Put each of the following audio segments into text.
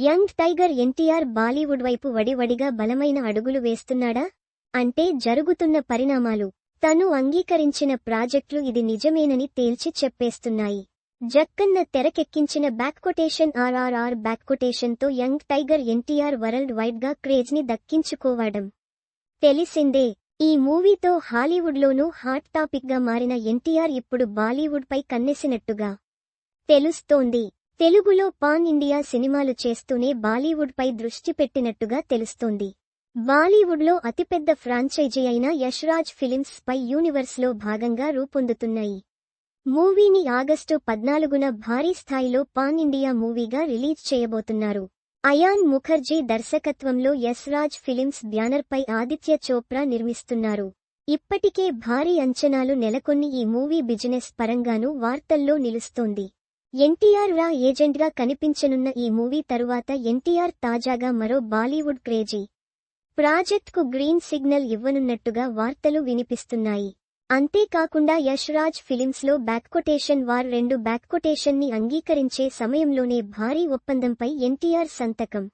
Young tiger NTR Bollywood వైపు వడివడిగా బలమైన అడుగులు వేస్తున్నాడా? అంటే జరుగుతున్న పరిణామాలు. తను అంగీకరించిన ప్రాజెక్టులు ఇది నిజమేనని తేల్చి చెప్పేస్తున్నాయి. జక్కన్న తెరకెక్కించిన బ్యాక్కొటేషన్ ఆర్ఆర్ఆర్ బ్యాక్ కొటేషన్తో యంగ్ టైగర్ ఎన్టీఆర్ వరల్డ్ వైడ్గా గా క్రేజ్ని దక్కించుకోవడం. తెలిసిందే. ఈ మూవీతో హాలీవుడ్లోనూ హాట్ టాపిక్గా మారిన ఎన్టీఆర్ ఇప్పుడు బాలీవుడ్ పై కన్నెసినట్టుగా తెలుస్తోంది. తెలుగులో పాన్ ఇండియా సినిమాలు చేస్తూనే బాలీవుడ్ పై దృష్టి పెట్టినట్టుగా తెలుస్తోంది. బాలీవుడ్లో అతిపెద్ద ఫ్రాంచైజీ అయిన యష్రాజ్ ఫిలిమ్స్ పై యూనివర్స్లో భాగంగా రూపొందుతున్నాయి. మూవీని ఆగస్టు పద్నాలుగున భారీ స్థాయిలో పాన్ ఇండియా మూవీగా రిలీజ్ చేయబోతున్నారు. అయాన్ ముఖర్జీ దర్శకత్వంలో యశ్రాజ్ ఫిలిమ్స్ బ్యానర్పై ఆదిత్య చోప్రా నిర్మిస్తున్నారు. ఇప్పటికే భారీ అంచనాలు నెలకొన్ని ఈ మూవీ బిజినెస్ పరంగానూ వార్తల్లో నిలుస్తోంది. ఎన్టీఆర్ రా ఏజెంట్గా కనిపించనున్న ఈ మూవీ తరువాత ఎన్టీఆర్ తాజాగా మరో బాలీవుడ్ క్రేజీ ప్రాజెక్ట్కు గ్రీన్ సిగ్నల్ ఇవ్వనున్నట్టుగా వార్తలు వినిపిస్తున్నాయి. అంతేకాకుండా యష్ రాజ్ ఫిలిమ్స్లో బ్యాక్కొటేషన్ వార్ రెండు బ్యాక్కొటేషన్ని అంగీకరించే సమయంలోనే భారీ ఒప్పందంపై ఎన్టీఆర్ సంతకం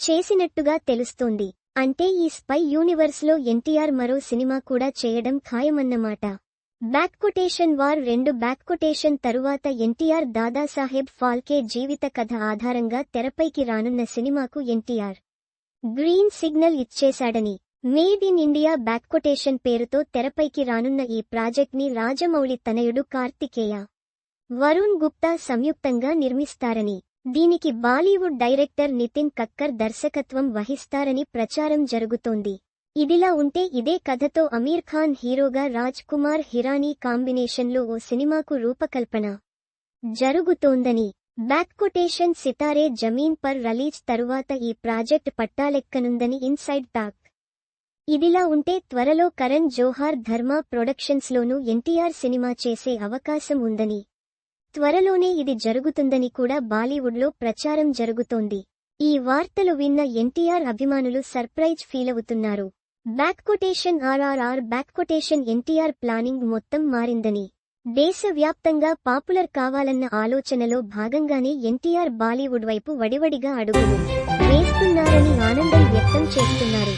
చేసినట్టుగా తెలుస్తోంది. అంటే ఈ స్పై యూనివర్స్లో ఎన్టీఆర్ మరో సినిమా కూడా చేయడం ఖాయమన్నమాట. బ్యాక్ కొటేషన్ వార్ రెండు బ్యాక్ కొటేషన్ తరువాత ఎన్టీఆర్ దాదాసాహెబ్ ఫాల్కే జీవిత కథ ఆధారంగా తెరపైకి రానున్న సినిమాకు NTR green signal ఇచ్చేశాడని made in India back quotation పేరుతో తెరపైకి రానున్న ఈ ప్రాజెక్ట్ని రాజమౌళి తనయుడు కార్తికేయ వరుణ్ గుప్తా సంయుక్తంగా నిర్మిస్తారని దీనికి బాలీవుడ్ డైరెక్టర్ నితిన్ కక్కర్ దర్శకత్వం వహిస్తారని ప్రచారం జరుగుతోంది. ఇదిలా ఉంటే ఇదే కథతో అమీర్ ఖాన్ హీరోగా రాజ్ కుమార్ హిరానీ కాంబినేషన్లో ఓ సినిమాకు రూపకల్పన జరుగుతోందని. Back quotation Sitaare Zameen Par release తరువాత ఈ ప్రాజెక్ట్ పట్టాలెక్కనుందని ఇన్సైడ్ టాక్ ఇదిలా ఉంటే త్వరలో కరణ్ జోహార్ ధర్మా ప్రొడక్షన్స్లోనూ ఎన్టీఆర్ సినిమా చేసే అవకాశం ఉందని. త్వరలోనే ఇది జరుగుతుందని కూడా బాలీవుడ్లో ప్రచారం జరుగుతోంది. ఈ వార్తలు విన్న ఎన్టీఆర్ అభిమానులు surprise ఫీలవుతున్నారు. Back quotation RRR back quotation NTR planning మొత్తం మారిందని. దేశవ్యాప్తంగా పాపులర్ కావాలన్న ఆలోచనలో భాగంగానే ఎన్టీఆర్ బాలీవుడ్ వైపు వడివడిగా అడుగులు వేస్తున్నారని ఆనందం వ్యక్తం చేస్తున్నారు.